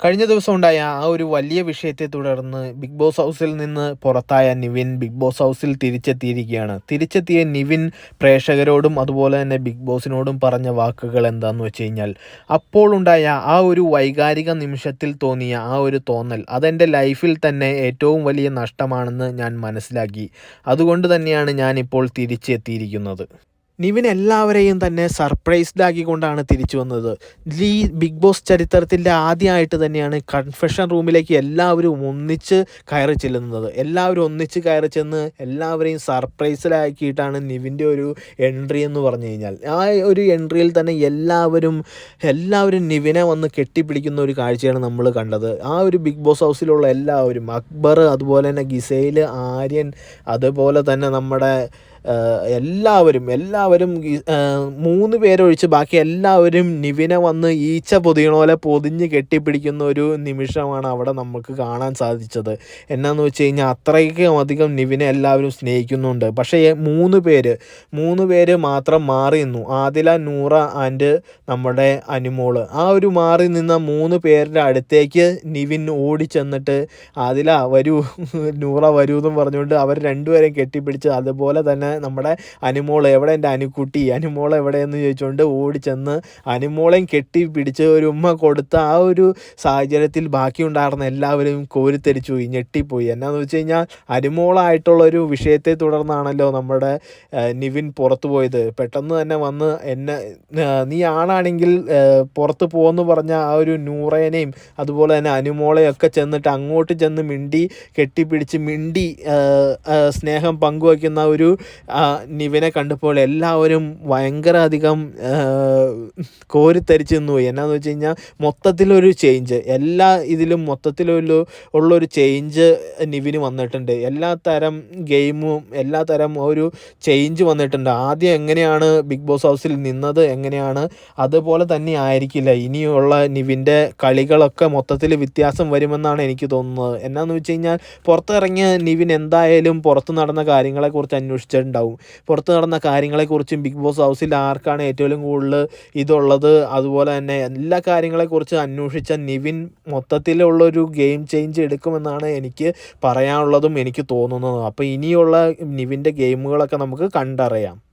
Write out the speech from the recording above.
കഴിഞ്ഞ ദിവസം ഉണ്ടായ ആ ഒരു വലിയ വിഷയത്തെ തുടർന്ന് ബിഗ് ബോസ് ഹൗസിൽ നിന്ന് പുറത്തായ നിവിൻ ബിഗ് ബോസ് ഹൗസിൽ തിരിച്ചെത്തിയിരിക്കുകയാണ്. തിരിച്ചെത്തിയ നിവിൻ പ്രേക്ഷകരോടും അതുപോലെ തന്നെ ബിഗ് ബോസിനോടും പറഞ്ഞ വാക്കുകൾ എന്താണെന്ന് വെച്ച് കഴിഞ്ഞാൽ അപ്പോൾ ഉണ്ടായ ആ ഒരു വൈകാരിക നിമിഷത്തിൽ തോന്നിയ ആ ഒരു തോന്നൽ അതെന്റെ ലൈഫിൽ തന്നെ ഏറ്റവും വലിയ നഷ്ടമാണെന്ന് ഞാൻ മനസ്സിലാക്കി. അതുകൊണ്ട് തന്നെയാണ് ഞാനിപ്പോൾ തിരിച്ചെത്തിയിരിക്കുന്നത്. നിവിൻ എല്ലാവരെയും തന്നെ സർപ്രൈസ്ഡ് ആക്കിക്കൊണ്ടാണ് തിരിച്ചു വന്നത്. ലീ ബിഗ് ബോസ് ചരിത്രത്തിന്റെ ആദ്യമായിട്ട് തന്നെയാണ് കൺഫെഷൻ റൂമിലേക്ക് എല്ലാവരും ഒന്നിച്ച് കയറി ചെല്ലുന്നത്. എല്ലാവരും ഒന്നിച്ച് കയറി ചെന്ന് എല്ലാവരെയും സർപ്രൈസിലാക്കിയിട്ടാണ് നിവിന്റെ ഒരു എൻട്രി എന്ന് പറഞ്ഞു കഴിഞ്ഞാൽ. ആ ഒരു എൻട്രിയിൽ തന്നെ എല്ലാവരും എല്ലാവരും നിവിനെ വന്ന് കെട്ടിപ്പിടിക്കുന്ന ഒരു കാഴ്ചയാണ് നമ്മൾ കണ്ടത്. ആ ഒരു ബിഗ് ബോസ് ഹൗസിലുള്ള എല്ലാവരും അക്ബർ അതുപോലെ തന്നെ ഗിസൈൽ ആര്യൻ അതുപോലെ തന്നെ നമ്മുടെ എല്ലാവരും എല്ലാവരും മൂന്ന് പേരൊഴിച്ച് ബാക്കി എല്ലാവരും നിവിനെ വന്ന് ഈച്ച പൊതിയണ പോലെ പൊതിഞ്ഞ് കെട്ടിപ്പിടിക്കുന്ന ഒരു നിമിഷമാണ് അവിടെ നമുക്ക് കാണാൻ സാധിച്ചത്. എന്നാന്ന് വെച്ച് കഴിഞ്ഞാൽ അത്രയ്ക്കും അധികം നിവിനെ എല്ലാവരും സ്നേഹിക്കുന്നുണ്ട്. പക്ഷേ മൂന്ന് പേര് മൂന്ന് പേര് മാത്രം മാറി നിന്നു. ആദില നൂറ ആൻഡ് നമ്മുടെ അനുമോൾ. ആ ഒരു മാറി നിന്ന മൂന്ന് പേരുടെ അടുത്തേക്ക് നിവിൻ ഓടി ചെന്നിട്ട് ആദില വരൂ നൂറ വരൂ എന്നും പറഞ്ഞുകൊണ്ട് അവർ രണ്ടുപേരെയും കെട്ടിപ്പിടിച്ച് അതുപോലെ തന്നെ നമ്മുടെ അനുമോൾ എവിടെ എന്റെ അനുക്കുട്ടി അനുമോൾ എവിടെയെന്ന് ചോദിച്ചുകൊണ്ട് ഓടിച്ചെന്ന് അനുമോളെയും കെട്ടി പിടിച്ച് ഒരു ഉമ്മ കൊടുത്ത ആ ഒരു സാഹചര്യത്തിൽ ബാക്കിയുണ്ടായിരുന്ന എല്ലാവരും കോരിത്തെരിച്ചു പോയി ഞെട്ടിപ്പോയി. എന്നാന്ന് വെച്ച് കഴിഞ്ഞാൽ അനുമോളായിട്ടുള്ളൊരു വിഷയത്തെ തുടർന്നാണല്ലോ നമ്മുടെ നിവിൻ പുറത്തു പോയത്. പെട്ടെന്ന് തന്നെ വന്ന് എന്നെ നീ ആണാണെങ്കിൽ പുറത്ത് പോകുമെന്ന് പറഞ്ഞ ആ ഒരു നൂറേനെയും അതുപോലെ തന്നെ അനുമോളെയൊക്കെ ചെന്നിട്ട് അങ്ങോട്ട് ചെന്ന് മിണ്ടി കെട്ടിപ്പിടിച്ച് മിണ്ടി സ്നേഹം പങ്കുവയ്ക്കുന്ന ഒരു നിവിനെ കണ്ടപ്പോൾ എല്ലാവരും ഭയങ്കര അധികം കോരിത്തരിച്ച് നിന്ന് പോയി. എന്നാന്ന് വെച്ച് കഴിഞ്ഞാൽ മൊത്തത്തിലൊരു ചേഞ്ച് എല്ലാ ഇതിലും മൊത്തത്തിലൊരു ഉള്ളൊരു ചേഞ്ച് നിവിന് വന്നിട്ടുണ്ട്. എല്ലാ തരം ഗെയിമും എല്ലാ തരം ഒരു ചേഞ്ച് വന്നിട്ടുണ്ട്. ആദ്യം എങ്ങനെയാണ് ബിഗ് ബോസ് ഹൗസിൽ നിന്നത് എങ്ങനെയാണ് അതുപോലെ തന്നെ ആയിരിക്കില്ല. ഇനിയുള്ള നിവിന്റെ കളികളൊക്കെ മൊത്തത്തിൽ വ്യത്യാസം വരുമെന്നാണ് എനിക്ക് തോന്നുന്നത്. എന്നാന്ന് വെച്ച് കഴിഞ്ഞാൽ പുറത്തിറങ്ങിയ നിവിൻ എന്തായാലും പുറത്ത് നടന്ന കാര്യങ്ങളെക്കുറിച്ച് അന്വേഷിച്ചിട്ടുണ്ടാവും പുറത്ത് നടന്ന കാര്യങ്ങളെക്കുറിച്ചും ബിഗ് ബോസ് ഹൗസിൽ ആർക്കാണ് ഏറ്റവും കൂടുതൽ ഇതുള്ളത്? അതുപോലെ തന്നെ എല്ലാ കാര്യങ്ങളെക്കുറിച്ച് അന്വേഷിച്ച നിവിൻ മൊത്തത്തിലുള്ളൊരു ഗെയിം ചേഞ്ച് എടുക്കുമെന്നാണ് എനിക്ക് പറയാനുള്ളതും എനിക്ക് തോന്നുന്നതും. അപ്പോൾ ഇനിയുള്ള നിവിന്റെ ഗെയിമുകളൊക്കെ നമുക്ക് കണ്ടറിയാം.